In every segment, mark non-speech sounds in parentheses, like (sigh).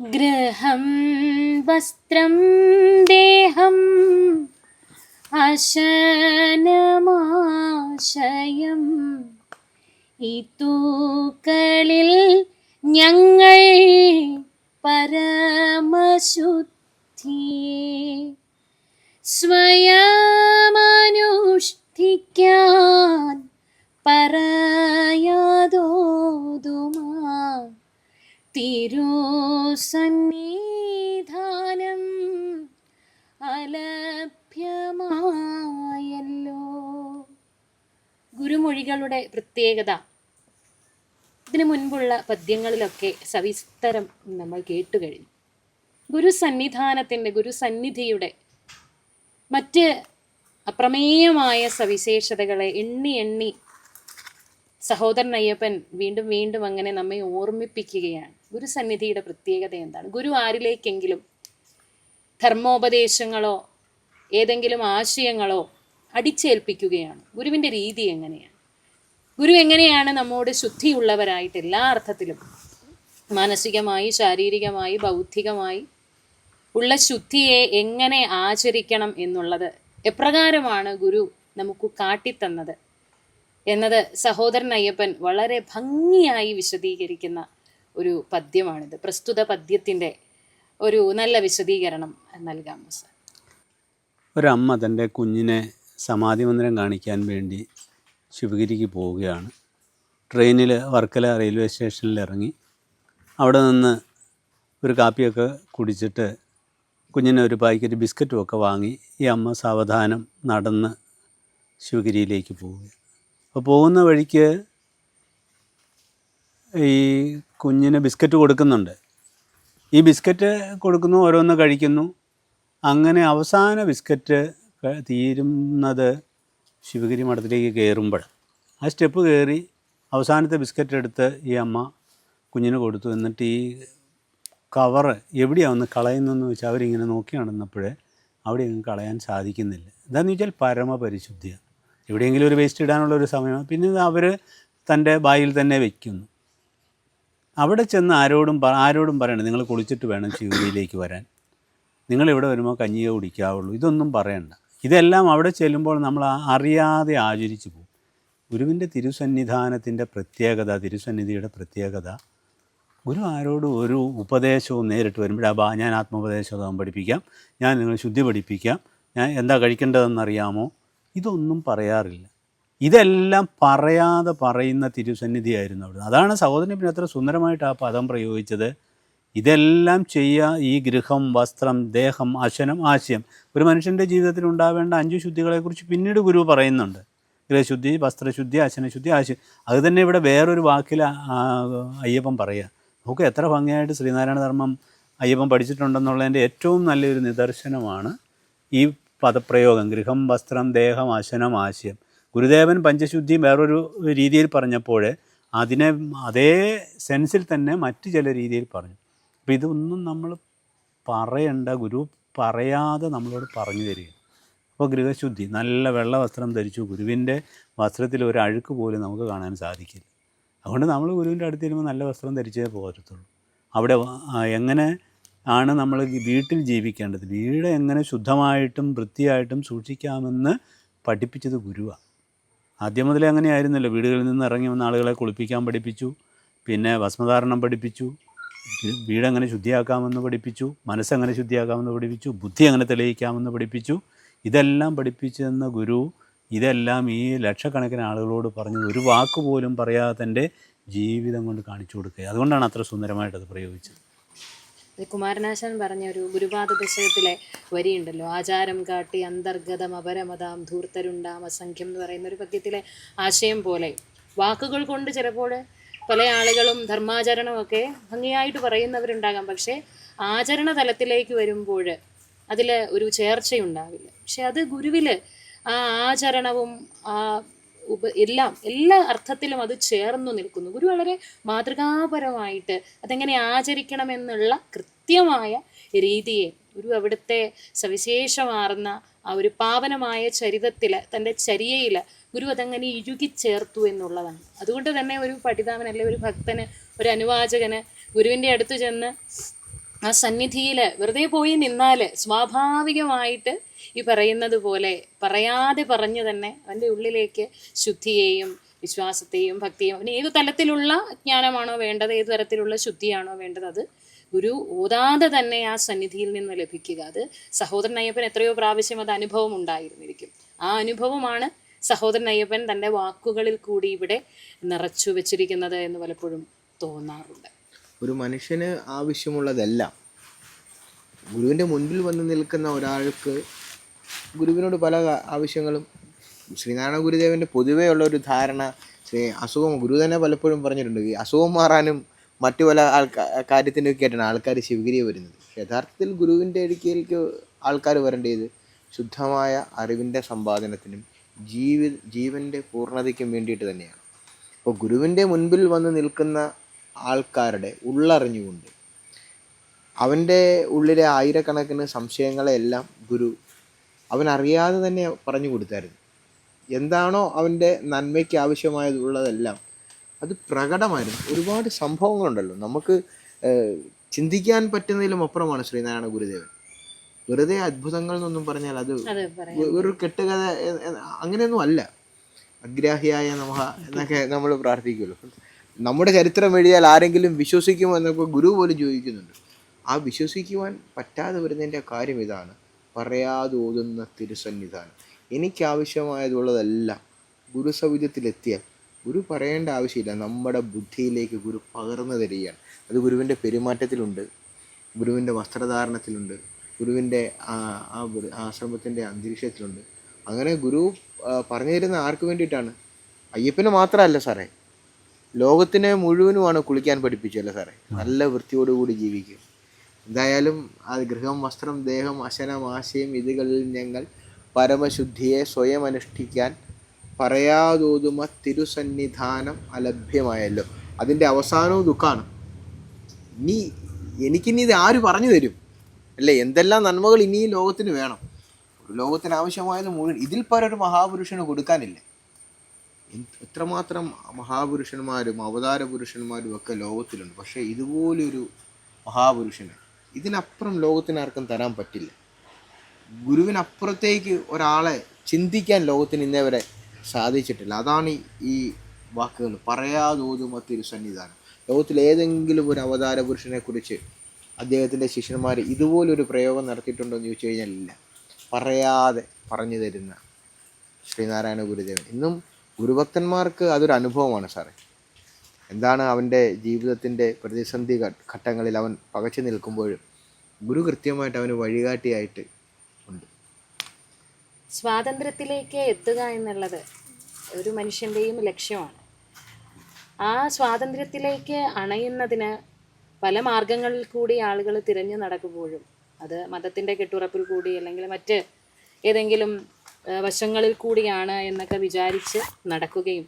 ഗൃഹം വസ്ത്രം ദേഹം അശനമാശയം. ഈ തൂക്കളിൽ ഞങ്ങൾ പരമശുദ്ധിയെ സ്വയമനുഷ്ഠിക്കാൻ പറയാതോതുമാ. തിരുസന്നിധാനം അലഭ്യമായല്ലോ. ഗുരുമൊഴികളുടെ പ്രത്യേകത. ഇതിനു മുൻപുള്ള പദ്യങ്ങളിലൊക്കെ സവിസ്തരം നമ്മൾ കേട്ടു കഴിഞ്ഞു. ഗുരുസന്നിധാനത്തിന്റെ ഗുരുസന്നിധിയുടെ മറ്റ് അപ്രമേയമായ സവിശേഷതകളെ എണ്ണി എണ്ണി സഹോദരൻ അയ്യപ്പൻ വീണ്ടും വീണ്ടും അങ്ങനെ നമ്മെ ഓർമ്മിപ്പിക്കുകയാണ്. ഗുരുസന്നിധിയുടെ പ്രത്യേകത എന്താണ്? ഗുരു ആരിലേക്കെങ്കിലും ധർമ്മോപദേശങ്ങളോ ഏതെങ്കിലും ആശയങ്ങളോ അടിച്ചേൽപ്പിക്കുകയാണ്. ഗുരുവിന്റെ രീതി എങ്ങനെയാണ്? ഗുരു എങ്ങനെയാണ് നമ്മോട് ശുദ്ധിയുള്ളവരായിട്ട് എല്ലാ അർത്ഥത്തിലും മാനസികമായി ശാരീരികമായി ബൗദ്ധികമായി ഉള്ള ശുദ്ധിയെ എങ്ങനെ ആചരിക്കണം എന്നുള്ളത് എപ്രകാരമാണ് ഗുരു നമുക്ക് കാട്ടിത്തന്നത്? എന്നത് സഹോദരൻ അയ്യപ്പൻ വളരെ ഭംഗിയായി വിശദീകരിക്കുന്ന ഒരു പദ്യമാണിത്. പ്രസ്തുത പദ്യത്തിന്റെ ഒരു നല്ല വിശദീകരണം നൽകാമോ സാർ ഒരമ്മ തന്റെ കുഞ്ഞിനെ സമാധി മന്ദിരം കാണിക്കാൻ വേണ്ടി ശിവഗിരിക്ക് പോവുകയാണ്. ട്രെയിനിൽ വർക്കല റെയിൽവേ സ്റ്റേഷനിൽ ഇറങ്ങി. അവിടെ നിന്ന് ഒരു കാപ്പിയൊക്കെ കുടിച്ചിട്ട് കുഞ്ഞിന് ഒരു പാക്കറ്റ് ബിസ്ക്കറ്റും ഒക്കെ വാങ്ങി ഈ അമ്മ സാവധാനം നടന്ന് ശിവഗിരിയിലേക്ക് പോവുക അപ്പോൾ പോകുന്ന വഴിക്ക് ഈ കുഞ്ഞിന് ബിസ്ക്കറ്റ് കൊടുക്കുന്നുണ്ട്. ഈ ബിസ്ക്കറ്റ് കൊടുക്കുന്നു ഓരോന്ന് കഴിക്കുന്നു. അങ്ങനെ അവസാന ബിസ്ക്കറ്റ് തീരുന്നത് ശിവഗിരി മഠത്തിലേക്ക് കയറുമ്പോൾ. ആ സ്റ്റെപ്പ് കയറി അവസാനത്തെ ബിസ്ക്കറ്റ് എടുത്ത് ഈ അമ്മ കുഞ്ഞിന് കൊടുത്തു. എന്നിട്ട് ഈ കവറ് എവിടെയാണ് ഒന്ന് കളയുന്നതെന്ന് വെച്ചാൽ അവരിങ്ങനെ നോക്കി നടന്നപ്പോഴേ അവിടെ ഒന്നും കളയാൻ സാധിക്കുന്നില്ല. എന്താണെന്ന് വെച്ചാൽ പരമപരിശുദ്ധിയാണ്. എവിടെയെങ്കിലും ഒരു വേസ്റ്റ് ഇടാനുള്ള ഒരു സമയം. പിന്നെ അവർ തന്റെ ബായിൽ തന്നെ വയ്ക്കുന്നു അവിടെ ചെന്ന് ആരോടും ആരോടും പറയണം നിങ്ങൾ കുളിച്ചിട്ട് വേണം ശിവഗിരിയിലേക്ക് വരാൻ. നിങ്ങൾ ഇവിടെ വരുമ്പോൾ കഞ്ഞിയെ കുടിക്കാവുള്ളൂ. ഇതൊന്നും പറയണ്ട. ഇതെല്ലാം അവിടെ ചെല്ലുമ്പോൾ നമ്മൾ അറിയാതെ ആചരിച്ചു പോകും. ഗുരുവിന്റെ തിരുസന്നിധാനത്തിന്റെ പ്രത്യേകത തിരുസന്നിധിയുടെ പ്രത്യേകത. ഗുരു ആരോടും ഒരു ഉപദേശവും നേരിട്ട് വരുമ്പോൾ ബാ ഞാൻ ആത്മോപദേശം പഠിപ്പിക്കാം. ഞാൻ നിങ്ങളെ ശുദ്ധി പഠിപ്പിക്കാം. ഞാൻ എന്താ കഴിക്കേണ്ടതെന്നറിയാമോ? ഇതൊന്നും പറയാറില്ല. ഇതെല്ലാം പറയാതെ പറയുന്ന തിരുസന്നിധിയായിരുന്നു അവിടെ അതാണ് സഹോദരൻ പിന്നെ അത്ര സുന്ദരമായിട്ട് ആ പദം പ്രയോഗിച്ചത്. ഇതെല്ലാം ചെയ്യുക ഈ ഗൃഹം വസ്ത്രം ദേഹം അശനം ആശയം. ഒരു മനുഷ്യന്റെ ജീവിതത്തിൽ ഉണ്ടാവേണ്ട അഞ്ച് ശുദ്ധികളെക്കുറിച്ച് പിന്നീട് ഗുരു പറയുന്നുണ്ട്. ഗൃഹശുദ്ധി വസ്ത്രശുദ്ധി അശനശുദ്ധി ആശയം. അത് തന്നെ ഇവിടെ വേറൊരു വാക്കിൽ അയ്യപ്പം അയ്യപ്പൻ പറയുക. നമുക്ക് എത്ര ഭംഗിയായിട്ട് ശ്രീനാരായണ ധർമ്മം അയ്യപ്പൻ പഠിച്ചിട്ടുണ്ടെന്നുള്ളതിന്റെ ഏറ്റവും നല്ലൊരു നിദർശനമാണ് ഈ പദപ്രയോഗം ഗൃഹം വസ്ത്രം ദേഹം അശനം ആശയം. ഗുരുദേവൻ പഞ്ചശുദ്ധി വേറൊരു രീതിയിൽ പറഞ്ഞപ്പോൾ അതിനെ അതേ സെൻസിൽ തന്നെ മറ്റു ചില രീതിയിൽ പറഞ്ഞു. അപ്പം ഇതൊന്നും നമ്മൾ പറയണ്ട ഗുരു പറയാതെ നമ്മളോട് പറഞ്ഞു തരിക. അപ്പോൾ ഗൃഹശുദ്ധി നല്ല വെള്ള വസ്ത്രം ധരിച്ചു ഗുരുവിന്റെ വസ്ത്രത്തിൽ ഒരു അഴുക്ക് പോലും നമുക്ക് കാണാൻ സാധിക്കില്ല. അതുകൊണ്ട് നമ്മൾ ഗുരുവിന്റെ അടുത്ത് വരുമ്പോൾ നല്ല വസ്ത്രം ധരിച്ചേ പോകത്തുള്ളൂ. അവിടെ എങ്ങനെ ആണ് നമ്മൾ വീട്ടിൽ ജീവിക്കേണ്ടത്. വീട് എങ്ങനെ ശുദ്ധമായിട്ടും വൃത്തിയായിട്ടും സൂക്ഷിക്കാമെന്ന് പഠിപ്പിച്ചത് ഗുരുവാണ് ആദ്യം മുതലേ അങ്ങനെയായിരുന്നല്ലോ. വീടുകളിൽ നിന്ന് ഇറങ്ങി വന്ന ആളുകളെ കുളിപ്പിക്കാൻ പഠിപ്പിച്ചു. പിന്നെ ഭസ്മധാരണം പഠിപ്പിച്ചു. വീടെങ്ങനെ ശുദ്ധിയാക്കാമെന്ന് പഠിപ്പിച്ചു. മനസ്സെങ്ങനെ ശുദ്ധിയാക്കാമെന്ന് പഠിപ്പിച്ചു. ബുദ്ധി എങ്ങനെ തെളിയിക്കാമെന്ന് പഠിപ്പിച്ചു. ഇതെല്ലാം പഠിപ്പിച്ചെന്ന ഗുരു ഇതെല്ലാം ഈ ലക്ഷക്കണക്കിന് ആളുകളോട് പറഞ്ഞു ഒരു വാക്ക് പോലും പറയാതെ തന്റെ ജീവിതം കൊണ്ട് കാണിച്ചു കൊടുക്കുക. അതുകൊണ്ടാണ് അത്ര സുന്ദരമായിട്ട് അത് പ്രയോഗിച്ചത്. കുമാരനാശാൻ പറഞ്ഞ ഒരു ഗുരുപാദ ദശകത്തിലെ വരിയുണ്ടല്ലോ. ആചാരം കാട്ടി അന്തർഗതം അപരമതാം ധൂർത്തരുണ്ടാം അസംഖ്യം എന്ന് പറയുന്ന ഒരു പദ്യത്തിലെ ആശയം പോലെ. വാക്കുകൾ കൊണ്ട് ചിലപ്പോൾ പല ആളുകളും ധർമാചരണമൊക്കെ ഭംഗിയായിട്ട് പറയുന്നവരുണ്ടാകാം. പക്ഷേ ആചരണ തലത്തിലേക്ക് വരുമ്പോൾ അതിൽ ഒരു ചേർച്ചയുണ്ടാവില്ല. പക്ഷെ അത് ഗുരുവിൽ ആ ആചരണവും ആ ഉപ എല്ലാം എല്ലാ അർത്ഥത്തിലും അത് ചേർന്നു നിൽക്കുന്നു. ഗുരു വളരെ മാതൃകാപരമായിട്ട് അതെങ്ങനെ ആചരിക്കണമെന്നുള്ള കൃത്യമായ രീതിയെ ഗുരു അവിടുത്തെ സവിശേഷമാർന്ന ആ ഒരു പാവനമായ ചരിതത്തിൽ തന്റെ ചരിയയിൽ ഗുരു അതങ്ങനെ ഇഴുകിച്ചേർത്തു എന്നുള്ളതാണ്. അതുകൊണ്ട് തന്നെ ഒരു പഠിതാവൻ അല്ലെ ഒരു ഭക്തന് ഒരു അനുവാചകന് ഗുരുവിന്റെ അടുത്ത് ചെന്ന് ആ സന്നിധിയിൽ വെറുതെ പോയി നിന്നാൽ സ്വാഭാവികമായിട്ട് ഈ പറയുന്നത് പോലെ പറയാതെ പറഞ്ഞു തന്നെ അവന്റെ ഉള്ളിലേക്ക് ശുദ്ധിയെയും വിശ്വാസത്തെയും ഭക്തിയും അവന് ഏത് തലത്തിലുള്ള ജ്ഞാനമാണോ വേണ്ടത് ഏത് തരത്തിലുള്ള ശുദ്ധിയാണോ വേണ്ടത് അത് ഗുരു ഓതാതെ തന്നെ ആ സന്നിധിയിൽ നിന്ന് ലഭിക്കുക. അത് സഹോദരൻ അയ്യപ്പൻ എത്രയോ പ്രാവശ്യം അത് അനുഭവം ഉണ്ടായിരുന്നിരിക്കും. ആ അനുഭവമാണ് സഹോദരൻ അയ്യപ്പൻ തന്റെ വാക്കുകളിൽ കൂടി ഇവിടെ നിറച്ചു വെച്ചിരിക്കുന്നത് എന്ന് പലപ്പോഴും തോന്നാറുണ്ട്. ഒരു മനുഷ്യന് ആവശ്യമുള്ളതെല്ലാം. ഗുരുവിന്റെ മുൻപിൽ വന്ന് നിൽക്കുന്ന ഒരാൾക്ക് ഗുരുവിനോട് പല ആവശ്യങ്ങളും. ശ്രീനാരായണ ഗുരുദേവന്റെ പൊതുവേ ഉള്ള ഒരു ധാരണ ശ്രീ അസുഖം ഗുരു തന്നെ പലപ്പോഴും പറഞ്ഞിട്ടുണ്ട്. ഈ അസുഖം മാറാനും മറ്റു പല ആൾക്കാ കാര്യത്തിനൊക്കെ ആയിട്ടാണ് ആൾക്കാർ ശിവഗിരിയെ വരുന്നത്. യഥാർത്ഥത്തിൽ ഗുരുവിന്റെ അടുക്കിലേക്ക് ആൾക്കാർ വരേണ്ടത് ശുദ്ധമായ അറിവിന്റെ സമ്പാദനത്തിനും ജീവി ജീവന്റെ പൂർണതയ്ക്കും വേണ്ടിയിട്ട് തന്നെയാണ്. അപ്പോൾ ഗുരുവിന്റെ മുൻപിൽ വന്ന് നിൽക്കുന്ന ആൾക്കാരുടെ ഉള്ളറിഞ്ഞുകൊണ്ട് അവന്റെ ഉള്ളിലെ ആയിരക്കണക്കിന് സംശയങ്ങളെല്ലാം ഗുരു അവനറിയാതെ തന്നെ പറഞ്ഞു കൊടുത്തായിരുന്നു. എന്താണോ അവന്റെ നന്മയ്ക്ക് ആവശ്യമായതുള്ളതെല്ലാം അത് പ്രകടമായിരുന്നു. ഒരുപാട് സംഭവങ്ങളുണ്ടല്ലോ. നമുക്ക് ചിന്തിക്കാൻ പറ്റുന്നതിലും അപ്പുറമാണ് ശ്രീനാരായണ ഗുരുദേവൻ. വെറുതെ അത്ഭുതങ്ങൾ എന്നൊന്നും പറഞ്ഞാൽ അത് ഒരു കെട്ടുകഥ അങ്ങനെയൊന്നും അല്ല. അഗ്രാഹിയായ നമഹ എന്നൊക്കെ നമ്മൾ പ്രാർത്ഥിക്കുമല്ലോ. നമ്മുടെ ചരിത്രം എഴുതിയാൽ ആരെങ്കിലും വിശ്വസിക്കുമോ എന്നൊക്കെ ഗുരു പോലും ചോദിക്കുന്നുണ്ട്. ആ വിശ്വസിക്കുവാൻ പറ്റാതെ വരുന്നതിന്റെ കാര്യം ഇതാണ്. പറയാതെ ഓതുന്ന തിരുസന്നിധാനം. എനിക്കാവശ്യമായതുള്ളതെല്ലാം. ഗുരുസവിധത്തിലെത്തിയാൽ ഗുരു പറയേണ്ട ആവശ്യമില്ല. നമ്മുടെ ബുദ്ധിയിലേക്ക് ഗുരു പകർന്നു തരികയാണ്. അത് ഗുരുവിന്റെ പെരുമാറ്റത്തിലുണ്ട്. ഗുരുവിന്റെ വസ്ത്രധാരണത്തിലുണ്ട്. ഗുരുവിന്റെ ആ ആശ്രമത്തിന്റെ അന്തരീക്ഷത്തിലുണ്ട്. അങ്ങനെ ഗുരു പറഞ്ഞു തരുന്ന ആർക്ക് വേണ്ടിയിട്ടാണ്? അയ്യപ്പന് മാത്രമല്ല സാറേ. ലോകത്തിനെ മുഴുവനുമാണ് കുളിക്കാൻ പഠിപ്പിച്ചല്ലേ സാറേ? നല്ല വൃത്തിയോടുകൂടി ജീവിക്കും. എന്തായാലും അത് ഗൃഹം വസ്ത്രം ദേഹം അശനം ആശയം ഇതുകളിൽ ഞങ്ങൾ പരമശുദ്ധിയെ സ്വയം അനുഷ്ഠിക്കാൻ പറയാതോതുമ തിരുസന്നിധാനം അലഭ്യമായല്ലോ. അതിന്റെ അവസാനവും ദുഃഖമാണ് ഇനി എനിക്കിനി ഇത് ആര് പറഞ്ഞു തരും? അല്ലേ? എന്തെല്ലാം നന്മകൾ ഇനി ഈ ലോകത്തിന് വേണം? ലോകത്തിന് ആവശ്യമായത് മുഴുവൻ ഇതിൽ പരൊരു മഹാപുരുഷന് കൊടുക്കാനില്ല? എത്രമാത്രം മഹാപുരുഷന്മാരും അവതാര പുരുഷന്മാരും ഒക്കെ ലോകത്തിലുണ്ട്. പക്ഷേ ഇതുപോലൊരു മഹാപുരുഷന് ഇതിനപ്പുറം ലോകത്തിന് ആർക്കും തരാൻ പറ്റില്ല. ഗുരുവിനപ്പുറത്തേക്ക് ഒരാളെ ചിന്തിക്കാൻ ലോകത്തിന് ഇന്നേ വരെ സാധിച്ചിട്ടില്ല. അതാണ് ഈ- വാക്കുകൾ. പറയാതോതുമത്തൊരു സന്നിധാനം ലോകത്തിൽ ഏതെങ്കിലും ഒരു അവതാര പുരുഷനെ കുറിച്ച് അദ്ദേഹത്തിന്റെ ശിഷ്യന്മാർ ഇതുപോലൊരു പ്രയോഗം നടത്തിയിട്ടുണ്ടോ എന്ന് ചോദിച്ചു കഴിഞ്ഞാൽ ഇല്ല. പറയാതെ പറഞ്ഞു തരുന്ന ശ്രീനാരായണ ഗുരുദേവൻ. ഇന്നും ഗുരുഭക്തന്മാർക്ക് അതൊരു അനുഭവമാണ് സാറേ. എന്താണ് അവന്റെ ജീവിതത്തിന്റെ പ്രതിസന്ധി ഘട്ടങ്ങളിൽ അവൻ പകച്ചു നിൽക്കുമ്പോഴും ഗുരു കൃത്യമായിട്ട് അവന് വഴികാട്ടിയായിട്ട് ഉണ്ട്. സ്വാതന്ത്ര്യത്തിലേക്ക് എത്തുക എന്നുള്ളത് ഒരു മനുഷ്യന്റെയും ലക്ഷ്യമാണ്. ആ സ്വാതന്ത്ര്യത്തിലേക്ക് അണയുന്നതിന് പല മാർഗങ്ങളിൽ കൂടി ആളുകൾ തിരഞ്ഞു നടക്കുമ്പോഴും അത് മതത്തിന്റെ കെട്ടുറപ്പിൽ കൂടി അല്ലെങ്കിൽ മറ്റ് ഏതെങ്കിലും വശങ്ങളിൽ കൂടിയാണ് എന്നൊക്കെ വിചാരിച്ച് നടക്കുകയും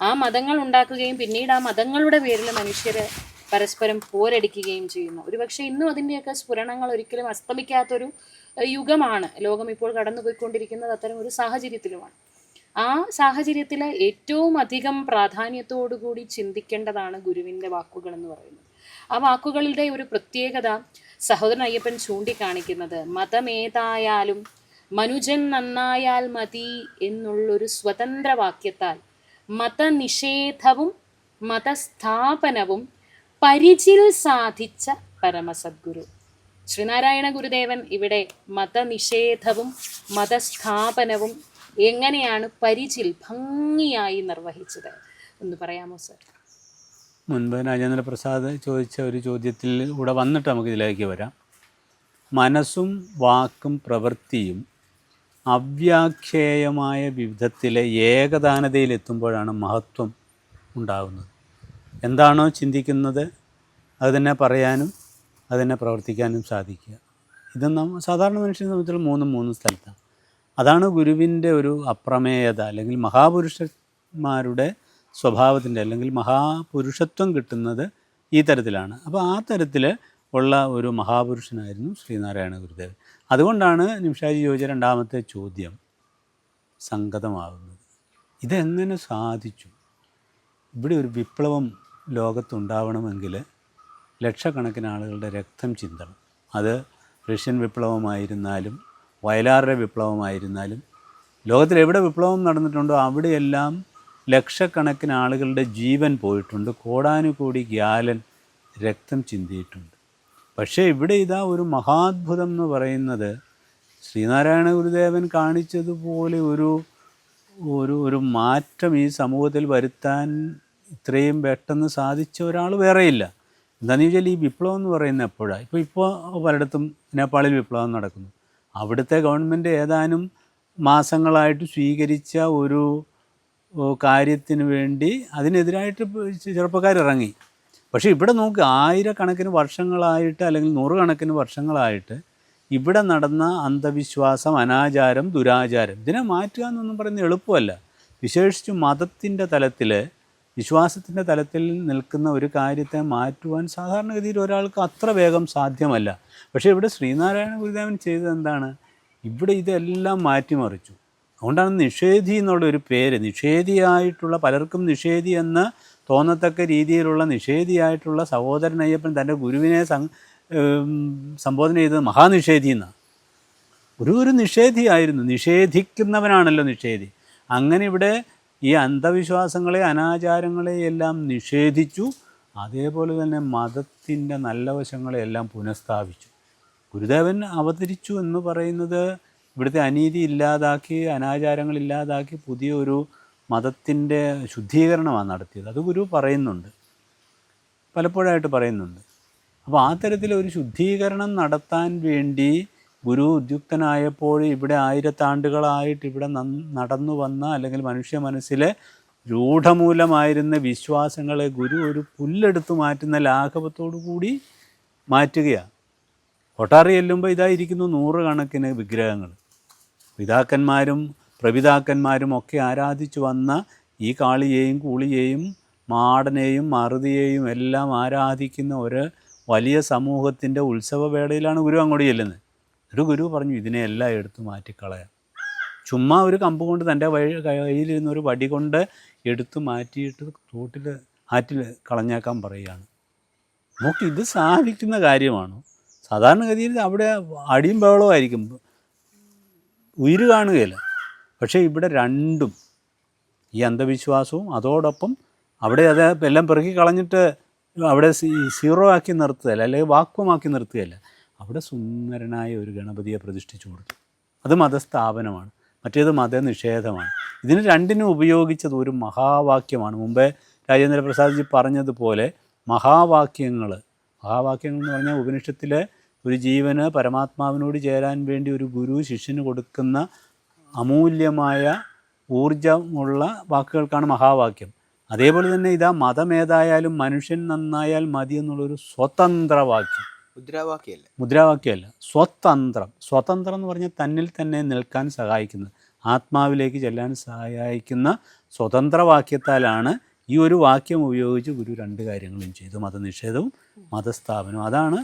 ആ മതങ്ങൾ ഉണ്ടാക്കുകയും പിന്നീട് ആ മതങ്ങളുടെ പേരിൽ മനുഷ്യരെ പരസ്പരം പോരടിക്കുകയും ചെയ്യുന്നു. ഒരുപക്ഷെ ഇന്നും അതിന്റെയൊക്കെ സ്ഫുരണങ്ങൾ ഒരിക്കലും അസ്തമിക്കാത്തൊരു യുഗമാണ്. ലോകം ഇപ്പോൾ കടന്നുപോയിക്കൊണ്ടിരിക്കുന്നത് അത്തരം ഒരു സാഹചര്യത്തിലുമാണ്. ആ സാഹചര്യത്തിൽ ഏറ്റവും അധികം പ്രാധാന്യത്തോടുകൂടി ചിന്തിക്കേണ്ടതാണ് ഗുരുവിന്റെ വാക്കുകൾ എന്ന് പറയുന്നത്. ആ വാക്കുകളുടെ ഒരു പ്രത്യേകത സഹോദരൻ അയ്യപ്പൻ ചൂണ്ടിക്കാണിക്കുന്നത് മതമേതായാലും മനുജൻ നന്നായാൽ മതി എന്നുള്ളൊരു സ്വതന്ത്ര വാക്യത്താൽ മതനിഷേധവും മതസ്ഥാപനവും പരിചിൽ സാധിച്ച പരമസദ്ഗുരു. ശ്രീനാരായണ ഗുരുദേവൻ ഇവിടെ മതനിഷേധവും മതസ്ഥാപനവും എങ്ങനെയാണ് പരിചിൽ ഭംഗിയായി നിർവഹിച്ചത് എന്ന് പറയാമോ സർ? മുൻപ് രാജേന്ദ്ര പ്രസാദ് ചോദിച്ച ഒരു ചോദ്യത്തിൽ കൂടെ വന്നിട്ട് നമുക്ക് ഇതിലേക്ക് വരാം. മനസ്സും വാക്കും പ്രവൃത്തിയും അവ്യാഖ്യേയമായ വിധത്തിലെ ഏകദാനതയിലെത്തുമ്പോഴാണ് മഹത്വം ഉണ്ടാകുന്നത്. എന്താണോ ചിന്തിക്കുന്നത് അത് തന്നെ പറയാനും അത് തന്നെ പ്രവർത്തിക്കാനും സാധിക്കുക. ഇത് നമ്മ സാധാരണ മനുഷ്യനെ സംബന്ധിച്ചുള്ള മൂന്ന് മൂന്ന് സ്ഥലത്താണ്. അതാണ് ഗുരുവിന്റെ ഒരു അപ്രമേയത അല്ലെങ്കിൽ മഹാപുരുഷന്മാരുടെ സ്വഭാവത്തിന്റെ അല്ലെങ്കിൽ മഹാപുരുഷത്വം കിട്ടുന്നത് ഈ തരത്തിലാണ്. അപ്പോൾ ആ തരത്തിൽ ഉള്ള ഒരു മഹാപുരുഷനായിരുന്നു ശ്രീനാരായണ ഗുരുദേവൻ. അതുകൊണ്ടാണ് നിമിഷാജി ചോദിച്ച രണ്ടാമത്തെ ചോദ്യം സംഗതമാകുന്നത്. ഇതെങ്ങനെ സാധിച്ചു? ഇവിടെ ഒരു വിപ്ലവം ലോകത്തുണ്ടാവണമെങ്കിൽ ലക്ഷക്കണക്കിന് ആളുകളുടെ രക്തം ചിന്തണം. അത് റഷ്യൻ വിപ്ലവമായിരുന്നാലും വയലാറിലെ വിപ്ലവമായിരുന്നാലും ലോകത്തിൽ എവിടെ വിപ്ലവം നടന്നിട്ടുണ്ടോ അവിടെയെല്ലാം ലക്ഷക്കണക്കിന് ആളുകളുടെ ജീവൻ പോയിട്ടുണ്ട്. കോടാനുകോടി ഗ്യാലൻ രക്തം ചിന്തിയിട്ടുണ്ട്. പക്ഷേ ഇവിടെ ഇതാ ഒരു മഹാത്ഭുതം എന്ന് പറയുന്നത് ശ്രീനാരായണ ഗുരുദേവൻ കാണിച്ചതുപോലെ ഒരു ഒരു ഒരു മാറ്റം ഈ സമൂഹത്തിൽ വരുത്താൻ ഇത്രയും പെട്ടെന്ന് സാധിച്ച ഒരാൾ വേറെയില്ല. എന്താണെന്ന് ചോദിച്ചാൽ ഈ വിപ്ലവം എന്ന് പറയുന്നത് എപ്പോഴാണ്? ഇപ്പോൾ ഇപ്പോൾ പലയിടത്തും നേപ്പാളിൽ വിപ്ലവം നടക്കുന്നു. അവിടുത്തെ ഗവൺമെന്റ് ഏതാനും മാസങ്ങളായിട്ട് സ്വീകരിച്ച ഒരു കാര്യത്തിന് വേണ്ടി അതിനെതിരായിട്ട് ചെറുപ്പക്കാരിറങ്ങി. പക്ഷേ ഇവിടെ നോക്ക് ആയിരക്കണക്കിന് വർഷങ്ങളായിട്ട് അല്ലെങ്കിൽ നൂറുകണക്കിന് വർഷങ്ങളായിട്ട് ഇവിടെ നടന്ന അന്ധവിശ്വാസം അനാചാരം ദുരാചാരം ഇതിനെ മാറ്റുക എന്നൊന്നും പറയുന്നത് എളുപ്പമല്ല. വിശേഷിച്ചും മതത്തിന്റെ തലത്തിൽ വിശ്വാസത്തിന്റെ തലത്തിൽ നിൽക്കുന്ന ഒരു കാര്യത്തെ മാറ്റുവാൻ സാധാരണഗതിയിൽ ഒരാൾക്ക് അത്ര വേഗം സാധ്യമല്ല. പക്ഷേ ഇവിടെ ശ്രീനാരായണ ഗുരുദേവൻ ചെയ്തത് എന്താണ്? ഇവിടെ ഇതെല്ലാം മാറ്റിമറിച്ചു. അതുകൊണ്ടാണ് നിഷേധി എന്നുള്ള ഒരു പേര്. നിഷേധിയായിട്ടുള്ള പലർക്കും നിഷേധി എന്ന് തോന്നത്തക്ക രീതിയിലുള്ള നിഷേധിയായിട്ടുള്ള സഹോദരൻ അയ്യപ്പൻ തന്റെ ഗുരുവിനെ സംബോധന ചെയ്തത് മഹാനിഷേധി എന്നാണ്. ഗുരു ഒരു നിഷേധിയായിരുന്നു നിഷേധിക്കുന്നവനാണല്ലോ നിഷേധി. അങ്ങനെ ഇവിടെ ഈ അന്ധവിശ്വാസങ്ങളെ അനാചാരങ്ങളെ എല്ലാം നിഷേധിച്ചു. അതേപോലെ തന്നെ മതത്തിന്റെ നല്ല വശങ്ങളെല്ലാം പുനഃസ്ഥാപിച്ചു. ഗുരുദേവൻ അവതരിച്ചു എന്ന് പറയുന്നത് ഇവിടുത്തെ അനീതി ഇല്ലാതാക്കി അനാചാരങ്ങൾ ഇല്ലാതാക്കി പുതിയൊരു മതത്തിന്റെ ശുദ്ധീകരണമാണ് നടത്തിയത്. അത് ഗുരു പറയുന്നുണ്ട്. പലപ്പോഴായിട്ട് പറയുന്നുണ്ട്. അപ്പോൾ ആ തരത്തിലൊരു ശുദ്ധീകരണം നടത്താൻ വേണ്ടി ഗുരു ഉദ്യുക്തനായപ്പോൾ ഇവിടെ ആയിരത്താണ്ടുകളായിട്ട് ഇവിടെ നടന്നു വന്ന അല്ലെങ്കിൽ മനുഷ്യ മനസ്സിലെ രൂഢമൂലമായിരുന്ന വിശ്വാസങ്ങളെ ഗുരു ഒരു പുല്ലെടുത്ത് മാറ്റുന്ന ലാഘവത്തോടു കൂടി മാറ്റുകയാണ്. കൊട്ടാറി ചെല്ലുമ്പോൾ ഇതായിരിക്കുന്നു നൂറുകണക്കിന് വിഗ്രഹങ്ങൾ. പിതാക്കന്മാരും പ്രപിതാക്കന്മാരും ഒക്കെ ആരാധിച്ചു വന്ന ഈ കാളിയെയും കൂളിയെയും മാടനെയും മറുതിയെയും എല്ലാം ആരാധിക്കുന്ന ഒരു വലിയ സമൂഹത്തിന്റെ ഉത്സവവേളയിലാണ് ഗുരു അങ്ങോട്ട് ചെല്ലുന്നത്. ഒരു ഗുരു പറഞ്ഞു ഇതിനെയെല്ലാം എടുത്തു മാറ്റിക്കളയാം. ചുമ്മാ ഒരു കമ്പ് കൊണ്ട് തന്റെ വഴി കയ്യിലിരുന്ന ഒരു വടി കൊണ്ട് എടുത്തു മാറ്റിയിട്ട് തോട്ടിൽ ആറ്റിൽ കളഞ്ഞേക്കാൻ പറയുകയാണ്. നമുക്ക് ഇത് സാധിക്കുന്ന കാര്യമാണ്. സാധാരണഗതിയിൽ അവിടെ അടിയും ബഹളവും ആയിരിക്കും. ഉയിര് കാണുകയില്ല. പക്ഷേ ഇവിടെ രണ്ടും ഈ അന്ധവിശ്വാസവും അതോടൊപ്പം അവിടെ അത് എല്ലാം പെറുക്കി കളഞ്ഞിട്ട് അവിടെ സീറോ ആക്കി നിർത്തുകയല്ല അല്ലെങ്കിൽ വാക്വമാക്കി നിർത്തുകയല്ല. അവിടെ സുന്ദരനായ ഒരു ഗണപതിയെ പ്രതിഷ്ഠിച്ചു കൊടുത്തു. അത് മതസ്ഥാപനമാണ്. മറ്റേത് മതനിഷേധമാണ്. ഇതിന് രണ്ടിനും ഉപയോഗിച്ചത് ഒരു മഹാവാക്യമാണ്. മുമ്പേ രാജേന്ദ്ര പ്രസാദ്ജി പറഞ്ഞതുപോലെ മഹാവാക്യങ്ങൾ മഹാവാക്യങ്ങൾ എന്ന് പറഞ്ഞാൽ ഉപനിഷത്തിലെ ഒരു ജീവന് പരമാത്മാവിനോട് ചേരാൻ വേണ്ടി ഒരു ഗുരു ശിഷ്യന് കൊടുക്കുന്ന അമൂല്യമായ ഊർജമുള്ള വാക്കുകൾക്കാണ് മഹാവാക്യം. അതേപോലെ തന്നെ ഇതാ മതമേതായാലും മനുഷ്യൻ നന്നായാൽ മതി എന്നുള്ളൊരു സ്വതന്ത്ര വാക്യം മുദ്രാവാക്യല്ല മുദ്രാവാക്യമല്ല സ്വതന്ത്രം. സ്വതന്ത്രം എന്ന് പറഞ്ഞാൽ തന്നിൽ തന്നെ നിൽക്കാൻ സഹായിക്കുന്നത്. ആത്മാവിലേക്ക് ചെല്ലാൻ സഹായിക്കുന്ന സ്വതന്ത്രവാക്യത്താലാണ് ഈ ഒരു വാക്യം ഉപയോഗിച്ച് ഗുരു രണ്ട് കാര്യങ്ങളും ചെയ്തു. മതനിഷേധവും മതസ്ഥാപനവും. അതാണ്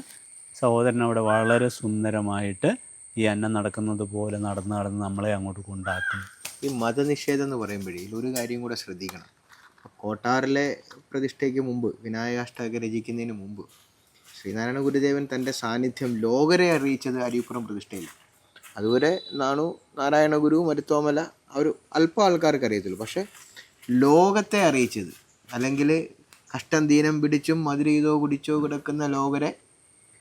സഹോദരൻ അവിടെ വളരെ സുന്ദരമായിട്ട് ഈ അന്നം നടക്കുന്നത് പോലെ നടന്ന് നടന്ന് നമ്മളെ അങ്ങോട്ട് കൊണ്ടാക്കും ഈ മതനിഷേധം എന്ന് പറയുമ്പോഴേ ഒരു കാര്യം കൂടെ ശ്രദ്ധിക്കണം. കോട്ടാറിലെ പ്രതിഷ്ഠയ്ക്ക് മുമ്പ് വിനായകാഷ്ടക രചിക്കുന്നതിന് മുമ്പ് ശ്രീനാരായണ ഗുരുദേവൻ തന്റെ സാന്നിധ്യം ലോകരെ അറിയിച്ചത് അരിപ്പുറം പ്രതിഷ്ഠയിൽ. അതുവരെ നാണു നാരായണ ഗുരു മരുത്തോമല ഒരു അല്പം ആൾക്കാർക്ക് അറിയത്തുള്ളൂ. പക്ഷേ ലോകത്തെ അറിയിച്ചത് അല്ലെങ്കിൽ കഷ്ടം ദീനം പിടിച്ചും മധുരയിതോ കുടിച്ചോ കിടക്കുന്ന ലോകരെ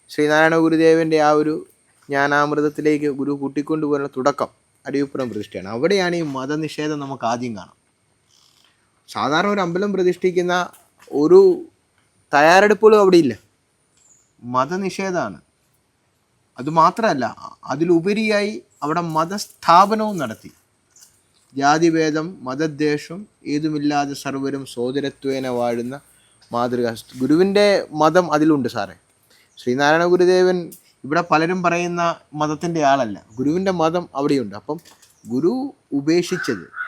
ശ്രീനാരായണ ഗുരുദേവന്റെ ആ ഒരു ജ്ഞാനാമൃതത്തിലേക്ക് ഗുരു കൂട്ടിക്കൊണ്ടുപോകുന്ന തുടക്കം അടിയപ്പുറം പ്രതിഷ്ഠയാണ്. അവിടെയാണ് ഈ മതനിഷേധം നമുക്ക് ആദ്യം കാണാം. സാധാരണ ഒരു അമ്പലം പ്രതിഷ്ഠിക്കുന്ന ഒരു തയ്യാറെടുപ്പുകളും അവിടെ ഇല്ല. മതനിഷേധമാണ്. അതുമാത്രമല്ല അതിലുപരിയായി അവിടെ മതസ്ഥാപനവും നടത്തി. ജാതിഭേദം മതദ്വേഷം ഏതുമില്ലാതെ സർവരും സോദരത്വേന വാഴുന്ന മാതൃക ഗുരുവിന്റെ മതം അതിലുണ്ട് സാറേ. ശ്രീനാരായണ ഗുരുദേവൻ ഇവിടെ പലരും പറയുന്ന മതത്തിന്റെ ആളല്ല. ഗുരുവിന്റെ മതം അവിടെയുണ്ട്. അപ്പം ഗുരു ഉപേക്ഷിച്ചത്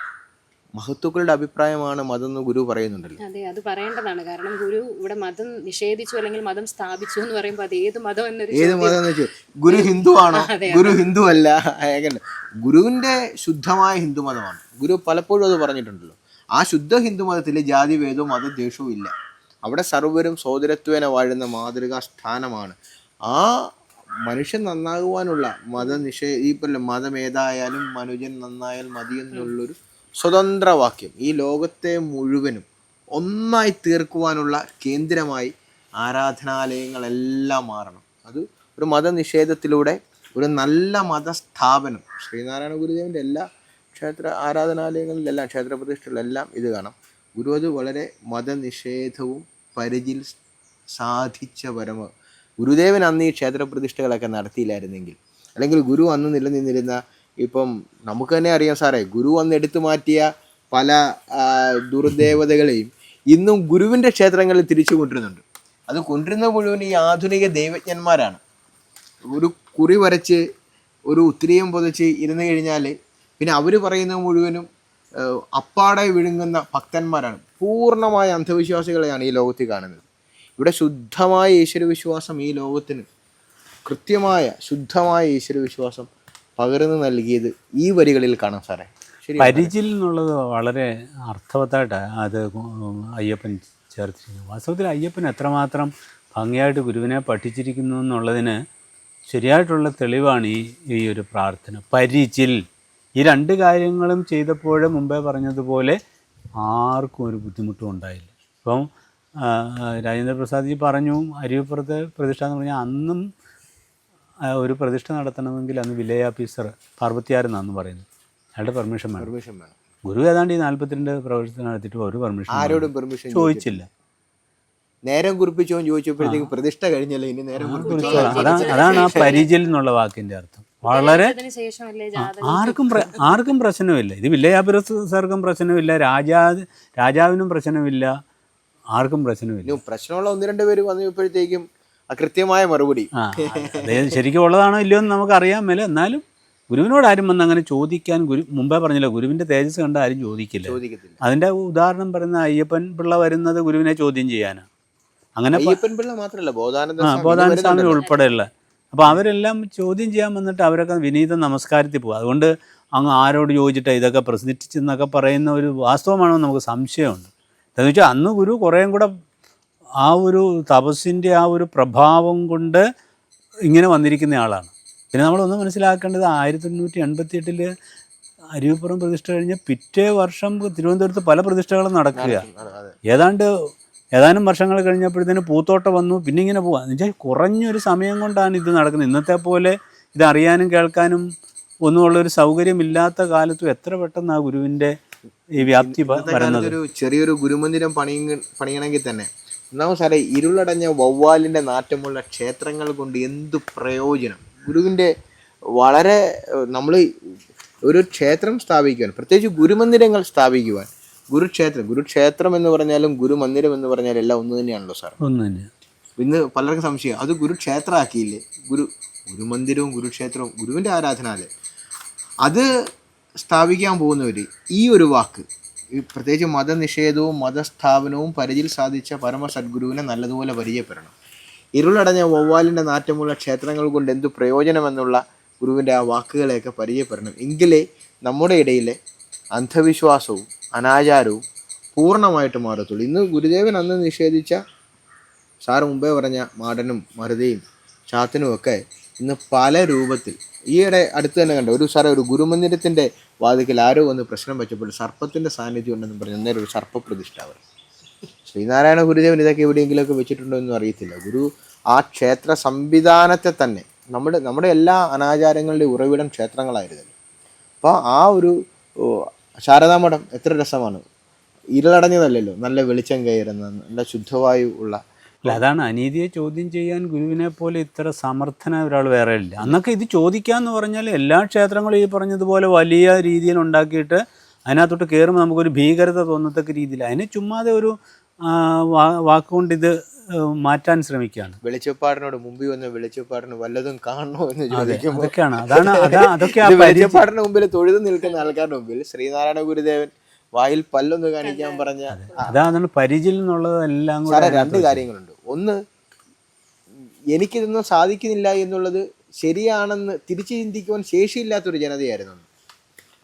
മഹത്തുക്കളുടെ അഭിപ്രായമാണ് മതം എന്ന് ഗുരു പറയുന്നുണ്ടല്ലോ. അതെ അത് പറയേണ്ടതാണ്. കാരണം ഗുരു ഇവിടെ മതം നിഷേധിച്ചു അല്ലെങ്കിൽ മതം സ്ഥാപിച്ചു എന്ന് പറയുമ്പോൾ അത് ഏത് മതം എന്നൊരു ഏത് മതം എന്ന് വെച്ചാൽ ഗുരു ഹിന്ദു ആണോ? ഗുരു ഹിന്ദു അല്ല. ഗുരുവിന്റെ ശുദ്ധമായ ഹിന്ദു മതമാണ്. ഗുരു പലപ്പോഴും അത് പറഞ്ഞിട്ടുണ്ടല്ലോ. ആ ശുദ്ധ ഹിന്ദു മതത്തിൽ ജാതിഭേദവും മതദ്വേഷവും ഇല്ല. അവിടെ സർവരും സോദരത്വേന വാഴുന്ന മാതൃകാ സ്ഥാനമാണ് ആ മനുഷ്യൻ നന്നാകുവാനുള്ള മതനിഷേ ഈ പറഞ്ഞ മതം ഏതായാലും മനുജൻ നന്നായാൽ മതി എന്നുള്ളൊരു സ്വതന്ത്ര വാക്യം ഈ ലോകത്തെ മുഴുവനും ഒന്നായി തീർക്കുവാനുള്ള കേന്ദ്രമായി ആരാധനാലയങ്ങളെല്ലാം മാറണം. അത് ഒരു മതനിഷേധത്തിലൂടെ ഒരു നല്ല മതസ്ഥാപനം. ശ്രീനാരായണ ഗുരുദേവന്റെ എല്ലാ ക്ഷേത്ര ആരാധനാലയങ്ങളിലെല്ലാം ക്ഷേത്ര പ്രതിഷ്ഠകളിലെല്ലാം ഇത് കാണാം. ഗുരു അത് വളരെ മതനിഷേധവും പരിചിൽ സാധിച്ച പരമ ഗുരുദേവൻ അന്ന് ഈ ക്ഷേത്രപ്രതിഷ്ഠകളൊക്കെ നടത്തിയില്ലായിരുന്നെങ്കിൽ. അല്ലെങ്കിൽ ഗുരു അന്ന് നിലനിന്നിരുന്ന ഇപ്പം നമുക്ക് തന്നെ അറിയാം സാറേ ഗുരു അന്ന് എടുത്തു മാറ്റിയ പല ദുർദേവതകളെയും ഇന്നും ഗുരുവിന്റെ ക്ഷേത്രങ്ങളിൽ തിരിച്ചു കൊണ്ടിരുന്നുണ്ട് അത് കൊണ്ടിരുന്ന മുഴുവൻ ഈ ആധുനിക ദൈവജ്ഞന്മാരാണ്. ഒരു കുറി വരച്ച് ഒരു ഉത്തിരിയും പൊതിച്ച് ഇരുന്ന് കഴിഞ്ഞാൽ പിന്നെ അവർ പറയുന്ന മുഴുവനും അപ്പാടെ വിഴുങ്ങുന്ന ഭക്തന്മാരാണ്. പൂർണമായ അന്ധവിശ്വാസികളെയാണ് ഈ ലോകത്തിൽ കാണുന്നത്. ഇവിടെ ശുദ്ധമായ ഈശ്വരവിശ്വാസം ഈ ലോകത്തിന് കൃത്യമായ ശുദ്ധമായ ഈശ്വരവിശ്വാസം പകർന്നു നൽകിയത് ഈ വരികളിൽ കാണാം സാറേ. പരിചിൽ എന്നുള്ളത് വളരെ അർത്ഥവത്തായിട്ടാണ് അത് അയ്യപ്പൻ ചേർത്തിരിക്കുന്നത്. വാസ്തവത്തിൽ അയ്യപ്പൻ എത്രമാത്രം ഭംഗിയായിട്ട് ഗുരുവിനെ പഠിച്ചിരിക്കുന്നു എന്നുള്ളതിന് ശരിയായിട്ടുള്ള തെളിവാണ് ഈ ഈ ഒരു പ്രാർത്ഥന. പരിചിൽ. ഈ രണ്ട് കാര്യങ്ങളും ചെയ്തപ്പോൾ മുമ്പേ പറഞ്ഞതുപോലെ ആർക്കും ഒരു ബുദ്ധിമുട്ടും ഉണ്ടായില്ല. ഇപ്പം രാജേന്ദ്ര പ്രസാദ്ജി പറഞ്ഞു അരിവിപ്പുറത്തെ പ്രതിഷ്ഠ എന്ന് പറഞ്ഞാൽ അന്നും ഒരു പ്രതിഷ്ഠ നടത്തണമെങ്കിൽ അന്ന് വില്ലേജ് ഓഫീസർ പാർവത്യാരെന്നാന്ന് പറയുന്നത്. അയാളുടെ പെർമിഷൻ വേണം. പെർമിഷൻ വേണം. ഗുരു ഏതാണ്ട് ഈ നാല്പത്തിരണ്ട് പ്രവർത്തനം നടത്തിയിട്ട് ഒരു പെർമിഷൻ ആരോടും പെർമിഷൻ ചോദിച്ചില്ല. നേരം കുറിപ്പിച്ചോ ചോദിച്ചപ്പോഴത്തേക്ക് പ്രതിഷ്ഠ കഴിഞ്ഞല്ലേ ഇനി നേരം അതാണ് ആ പരിചയം എന്നുള്ള വാക്കിന്റെ അർത്ഥം. വളരെ ആർക്കും ആർക്കും പ്രശ്നമില്ല. ഇത് വില്ലയാപുര സർക്കും പ്രശ്നമില്ല രാജാ രാജാവിനും പ്രശ്നമില്ല ആർക്കും പ്രശ്നമില്ല. പ്രശ്നമുള്ള ഒന്ന് രണ്ട് പേര് വന്നപ്പോഴത്തേക്കും കൃത്യമായ മറുപടി. അതായത് അത് ശരിക്കും ഉള്ളതാണോ ഇല്ലയോ എന്ന് നമുക്ക് അറിയാൻ മേലെ. എന്നാലും ഗുരുവിനോട് ആരും വന്ന് അങ്ങനെ ചോദിക്കാൻ ഗുരു മുമ്പേ പറഞ്ഞില്ല ഗുരുവിന്റെ തേജസ് കണ്ട ആരും ചോദിക്കില്ല. അതിന്റെ ഉദാഹരണം പറയുന്ന അയ്യപ്പൻ പിള്ള വരുന്നത് ഗുരുവിനെ ചോദ്യം ചെയ്യാനാണ്. അങ്ങനെ അയ്യപ്പൻ പിള്ള മാത്രമല്ല ബോധാനന്ദ സ്വാമി. ഉൾപ്പെടെയുള്ള അപ്പോൾ അവരെല്ലാം ചോദ്യം ചെയ്യാൻ വന്നിട്ട് അവരൊക്കെ വിനീത നമസ്കാരത്തിൽ പോകും അതുകൊണ്ട് അങ്ങ് ആരോട് ചോദിച്ചിട്ട് ഇതൊക്കെ പ്രസിദ്ധിച്ചെന്നൊക്കെ പറയുന്ന ഒരു വാസ്തവമാണോ നമുക്ക് സംശയമുണ്ട്. എന്ന് വെച്ചാൽ അന്ന് ഗുരു കുറേയും കൂടെ ആ ഒരു തപസ്സിന്റെ ആ ഒരു പ്രഭാവം കൊണ്ട് ഇങ്ങനെ വന്നിരിക്കുന്ന ആളാണ്. പിന്നെ നമ്മളൊന്ന് മനസ്സിലാക്കേണ്ടത് ആയിരത്തി എണ്ണൂറ്റി എൺപത്തി എട്ടിൽ അരുവിപ്പുറം പ്രതിഷ്ഠ കഴിഞ്ഞ് പിറ്റേ വർഷം തിരുവനന്തപുരത്ത് പല പ്രതിഷ്ഠകളും നടക്കുക. ഏതാണ്ട് ഏതാനും വർഷങ്ങൾ കഴിഞ്ഞപ്പോഴത്തേന് പൂത്തോട്ടം വന്നു പിന്നെ ഇങ്ങനെ പോവാം. എന്നുവെച്ചാൽ കുറഞ്ഞൊരു സമയം കൊണ്ടാണ് ഇത് നടക്കുന്നത്. ഇന്നത്തെ പോലെ ഇത് അറിയാനും കേൾക്കാനും ഒന്നുമുള്ളൊരു സൗകര്യമില്ലാത്ത കാലത്തും എത്ര പെട്ടെന്ന് ആ ഗുരുവിന്റെ ഈ വ്യാപ്തി വരുന്നത്? ഒരു ചെറിയൊരു ഗുരുമന്ദിരം പണിയ പണിയണമെങ്കിൽ തന്നെ ഒന്നാമത് സാറേ ഇരുളടഞ്ഞ വവ്വാലിന്റെ നാറ്റമുള്ള ക്ഷേത്രങ്ങൾ കൊണ്ട് എന്ത് പ്രയോജനം? ഗുരുവിന്റെ വളരെ നമ്മൾ ഒരു ക്ഷേത്രം സ്ഥാപിക്കുവാൻ പ്രത്യേകിച്ച് ഗുരുമന്ദിരങ്ങൾ സ്ഥാപിക്കുവാൻ ഗുരുക്ഷേത്രം. ഗുരുക്ഷേത്രം എന്ന് പറഞ്ഞാലും ഗുരുമന്ദിരം എന്ന് പറഞ്ഞാലും എല്ലാം ഒന്ന് തന്നെയാണല്ലോ സാർ ഒന്ന് തന്നെ. ഇന്ന് പലർക്കും സംശയം. അത് ഗുരുക്ഷേത്രമാക്കിയില്ലേ? ഗുരു ഗുരുമന്ദിരവും ഗുരുക്ഷേത്രവും ഗുരുവിന്റെ ആരാധനാലയം. അത് സ്ഥാപിക്കാൻ പോകുന്നവർ ഈ ഒരു വാക്ക് ഈ പ്രത്യേകിച്ച് മതനിഷേധവും മതസ്ഥാപനവും പരിചിൽ സാധിച്ച പരമ സദ്ഗുരുവിനെ നല്ലതുപോലെ പരിചയപ്പെടണം. ഇരുളടഞ്ഞ വവ്വാലിന്റെ നാറ്റമുള്ള ക്ഷേത്രങ്ങൾ കൊണ്ട് എന്തു പ്രയോജനമെന്നുള്ള ഗുരുവിന്റെ ആ വാക്കുകളെയൊക്കെ പരിചയപ്പെടണം. എങ്കിലേ നമ്മുടെ ഇടയിലെ അന്ധവിശ്വാസവും അനാചാരവും പൂർണമായിട്ട് മാറത്തുള്ളൂ. ഇന്ന് ഗുരുദേവൻ അന്ന് നിഷേധിച്ച സാറ് മുമ്പേ പറഞ്ഞ മാടനും മരുതയും ചാത്തനും ഒക്കെ ഇന്ന് പല രൂപത്തിൽ ഈയിടെ അടുത്ത് തന്നെ കണ്ട. ഒരു സാറേ ഒരു ഗുരുമന്ദിരത്തിന്റെ വാതിക്കൽ ആരോ വന്ന് പ്രശ്നം വെച്ചപ്പോൾ സർപ്പത്തിന്റെ സാന്നിധ്യം ഉണ്ടെന്ന് പറഞ്ഞ്. അന്നേരം ഒരു സർപ്പപ്രതിഷ്ഠ ശ്രീനാരായണ ഗുരുദേവൻ ഇതൊക്കെ എവിടെയെങ്കിലുമൊക്കെ വെച്ചിട്ടുണ്ടോ എന്നും അറിയത്തില്ല. ഗുരു ആ ക്ഷേത്ര സംവിധാനത്തെ തന്നെ നമ്മുടെ നമ്മുടെ എല്ലാ അനാചാരങ്ങളുടെയും ഉറവിടം ക്ഷേത്രങ്ങളായിരുന്നു അപ്പോൾ ആ ഒരു ഓ, ശാരദാമഠം എത്ര രസമാണ്. ഇരുളടഞ്ഞതല്ലല്ലോ നല്ല വെളിച്ചം കയറുന്ന നല്ല ശുദ്ധവായു ഉള്ള. അല്ല അതാണ് അനീതിയെ ചോദ്യം ചെയ്യാൻ ഗുരുവിനെ പോലെ ഇത്ര സമർത്ഥന ഒരാൾ വേറെ ഇല്ല. അന്നൊക്കെ ഇത് ചോദിക്കാന്ന് പറഞ്ഞാൽ എല്ലാ ക്ഷേത്രങ്ങളും ഈ പറഞ്ഞതുപോലെ വലിയ രീതിയിൽ ഉണ്ടാക്കിയിട്ട് അതിനകത്തോട്ട് കയറുമ്പോൾ നമുക്കൊരു ഭീകരത തോന്നത്തക്ക രീതിയിൽ അതിനെ ചുമ്മാതെ ഒരു വാക്കുകൊണ്ട് ഇത് മാറ്റാൻ ശ്രമിക്കുകയാണ്. വെളിച്ചപ്പാടിനോട് മുമ്പിൽ വന്ന വെളിച്ചപ്പാടിന് വല്ലതും കാണണോ എന്ന് ചോദിക്കും അതൊക്കെയാണ്. അതാണ് അതൊക്കെ വെളിച്ചപ്പാടിന് മുമ്പിൽ തൊഴുതു നിൽക്കുന്ന ആൾക്കാരുടെ മുമ്പിൽ ശ്രീനാരായണ ഗുരുദേവൻ വായിൽ പല്ലൊന്ന് കാണിക്കാൻ പറഞ്ഞ അതാണ് പരിചയം എന്നുള്ളത് എല്ലാം കൂടെ രണ്ട് കാര്യങ്ങളുണ്ട്. ഒന്ന് എനിക്കിതൊന്നും സാധിക്കുന്നില്ല എന്നുള്ളത് ശരിയാണെന്ന് തിരിച്ചു ചിന്തിക്കുവാൻ ശേഷിയില്ലാത്തൊരു ജനതയായിരുന്നു അന്ന്.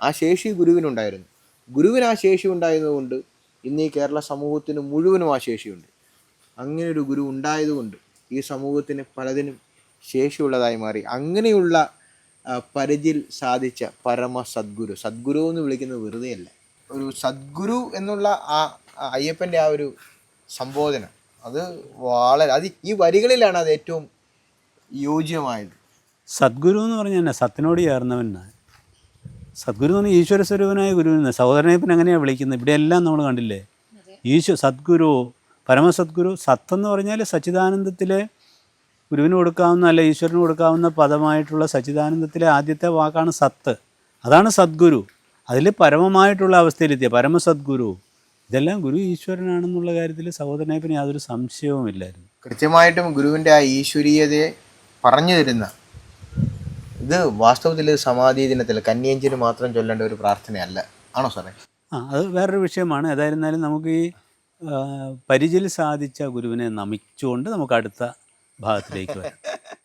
ആ ശേഷി ഗുരുവിനുണ്ടായിരുന്നു. ഗുരുവിന് ആ ശേഷി ഉണ്ടായതുകൊണ്ട് ഇന്ന് ഈ കേരള സമൂഹത്തിന് മുഴുവനും ആ ശേഷിയുണ്ട്. അങ്ങനെ ഒരു ഗുരു ഉണ്ടായതുകൊണ്ട് ഈ സമൂഹത്തിന് പലതിനും ശേഷിയുള്ളതായി മാറി. അങ്ങനെയുള്ള പരിധിയിൽ സാധിച്ച പരമ സദ്ഗുരു. സദ്ഗുരു എന്ന് വിളിക്കുന്നത് വെറുതെയല്ല. ഒരു സദ്ഗുരു എന്നുള്ള ആ ആ അയ്യപ്പന്റെ ആ ഒരു സംബോധന അത് വളരെ അത് ഈ വരികളിലാണ് അത് ഏറ്റവും യോജ്യമായത്. സദ്ഗുരു എന്ന് പറഞ്ഞാൽ തന്നെ സത്തിനോട് ചേർന്നവൻ സദ്ഗുരു എന്ന് പറഞ്ഞാൽ ഈശ്വര സ്വരൂപനായ ഗുരുവിനെ സഹോദരനെ പിന്നെ എങ്ങനെയാണ് വിളിക്കുന്നത്? ഇവിടെയെല്ലാം നമ്മൾ കണ്ടില്ലേ? ഈശ്വ സദ്ഗുരു പരമസദ്ഗുരു സത്തെന്ന് പറഞ്ഞാൽ സച്ചിദാനന്ദത്തിലെ ഗുരുവിന് കൊടുക്കാവുന്ന അല്ല ഈശ്വരന് കൊടുക്കാവുന്ന പദമായിട്ടുള്ള സച്ചിദാനന്ദത്തിലെ ആദ്യത്തെ വാക്കാണ് സത്ത്. അതാണ് സദ്ഗുരു. അതിൽ പരമമായിട്ടുള്ള അവസ്ഥയിലെത്തിയ പരമസദ്ഗുരു. ഇതെല്ലാം ഗുരു ഈശ്വരനാണെന്നുള്ള കാര്യത്തിൽ സഹോദരനെ പിന്നെ യാതൊരു സംശയവുമില്ലായിരുന്നു കൃത്യമായിട്ടും ഗുരുവിന്റെ ആ ഈശ്വരീയതയെ പറഞ്ഞു തരുന്ന ഇത് വാസ്തവത്തിൽ സമാധി ദിനത്തിൽ കന്യഞ്ചിന് മാത്രം ചൊല്ലേണ്ട ഒരു പ്രാർത്ഥനയല്ല. ആണോ സാറേ? ആ അത് വേറൊരു വിഷയമാണ്. ഏതായിരുന്നാലും നമുക്ക് ഈ ആ, പരിചിൽ സാധിച്ച ഗുരുവിനെ നമിച്ചുകൊണ്ട് നമുക്ക് അടുത്ത ഭാഗത്തിലേക്ക് വരാം. (laughs)